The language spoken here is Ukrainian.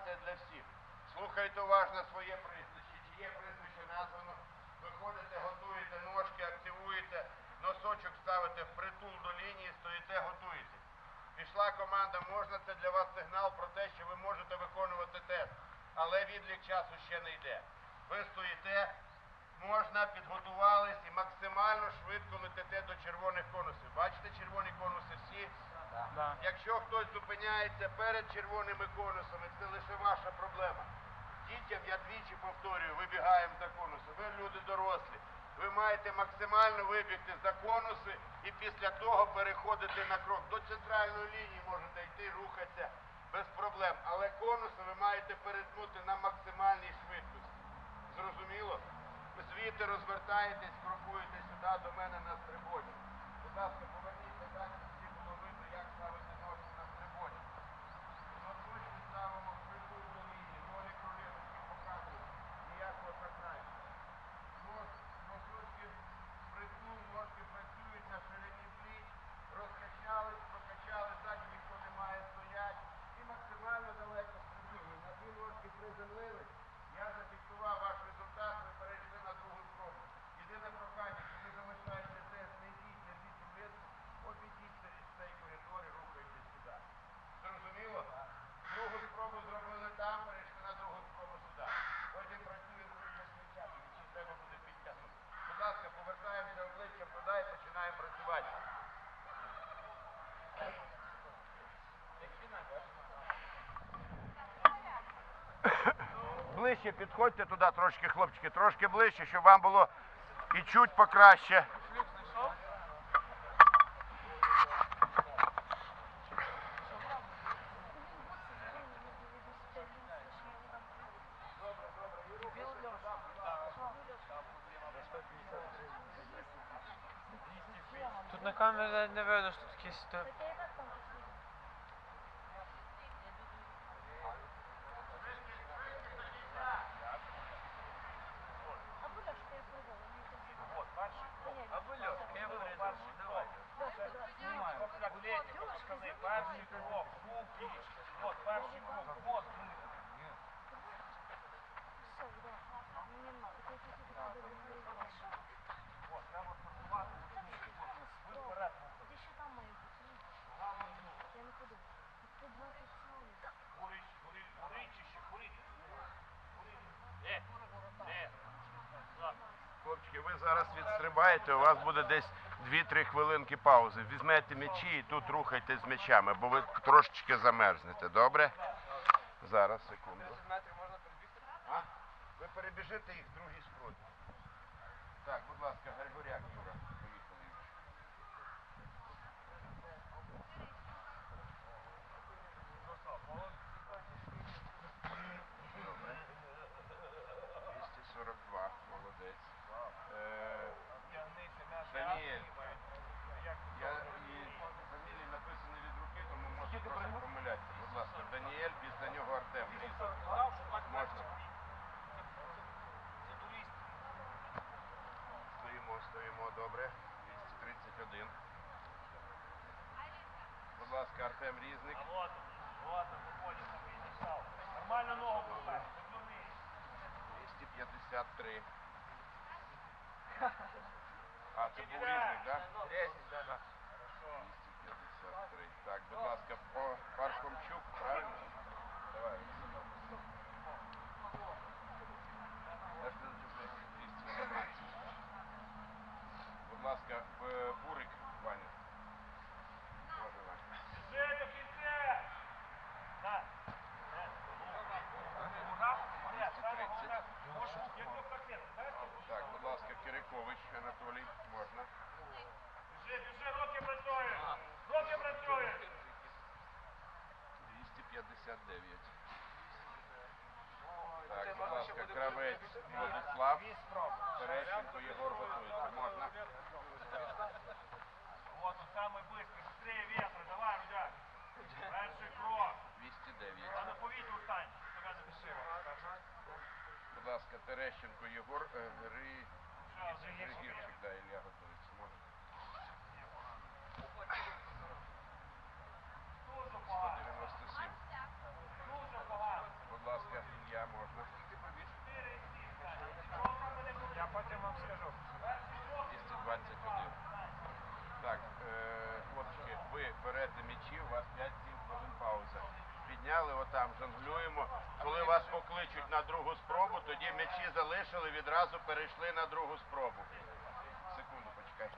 інформація для всіх. Слухайте уважно своє прізвище. Чи є прізвище названо? Виходите, готуєте ножки, активуєте, носочок ставите впритул до лінії, стоїте, готуєте. Пішла команда, можна це для вас сигнал про те, що ви можете виконувати тест. Але відлік часу ще не йде. Ви стоїте, можна, підготувались і максимально швидко летите до червоних конусів. Бачите червоні конуси всі? Да. Якщо хтось зупиняється перед червоними конусами, це маєте максимально вибігти за конуси і після того переходити на крок. До центральної лінії можете йти, рухатися без проблем. Але конуси ви маєте перетнути на максимальній швидкості. Зрозуміло? Звідти розвертаєтесь, крокуєте сюди до мене на стрибоні. Будь ласка, поверніться так, щоб всі було видно, як ставити ножку на стрибоні. Носочки ставимо впритул до лінії, ноги кролівочки показують. Ніякого краю. Нос, носочки впритул, ножки працюють на ширині пліч, розкачались, прокачали, ззаді ніхто не має стоять. І максимально далеко стрибнули. На дві ножки приземлились. Я зафіксував ваш результат, ви перейшли на другу спробу. Єдине прохання, що ви залишаєте тест, не йдіть, не йдіть вниз, обійдіть через цей коридор і рухайтесь сюди. Зрозуміло? Другу спробу зробили там, перейшли на другу спробу сюди. Потім працюємо з плечами, чи треба буде підтягнути. Будь ласка, повертаємося обличчям туди і починаємо працювати. Ближче підходьте туди трошки, хлопчики, трошки ближче, щоб вам було і чуть покраще. Тут на камері не видно, що тут якісь то- Хлопчики, ви зараз відстрибаєте, у вас буде десь 2-3 хвилинки паузи. Візьмете м'ячі і тут рухайте з м'ячами, бо ви трошечки замерзнете, добре? Зараз, секунду. А? Ви перебіжите їх в другій спробі. Так, будь ласка, Григоряк, Юра. Поїхали. Добре. 242, молодець. Е, Даніель, я і фамілії написані від руки, тому можу трошки помилятися. Будь ласка, Даніель, після нього Артем. Можна? Стоїмо, стоїмо, добре. 231. Будь ласка, Артем Різник. А вот он, вот он, виходить, там він дійшов. Нормально ногу поставь. 253. А, це був різник, так? Да? 253. Так, будь ласка, по Пархомчук, правильно? Давай. Я ж не зачепився. 217. Будь ласка, Б- Бурик, Ваня. Може, Ваня. Вже до кінця. На. Так, будь ласка, Кирикович Анатолій, можна. Біжи, біжи, руки працюють. Руки працюють. 259. Так, будь ласка, кравець Владислав. Терещенко Єгор готується. Можна? Вот он самый быстрый. Быстрее ветра. Давай, Рудяк. Перший крок. 209. А на повітрю стань. Тебе не дешево. Будь ласка, Терещенко Єгор, е, Гри... Що, вже є Григірчик, да, Ілля готується. Отам, жонглюємо. Коли вас покличуть на другу спробу, тоді м'ячі залишили, відразу перейшли на другу спробу. Секунду, почекай.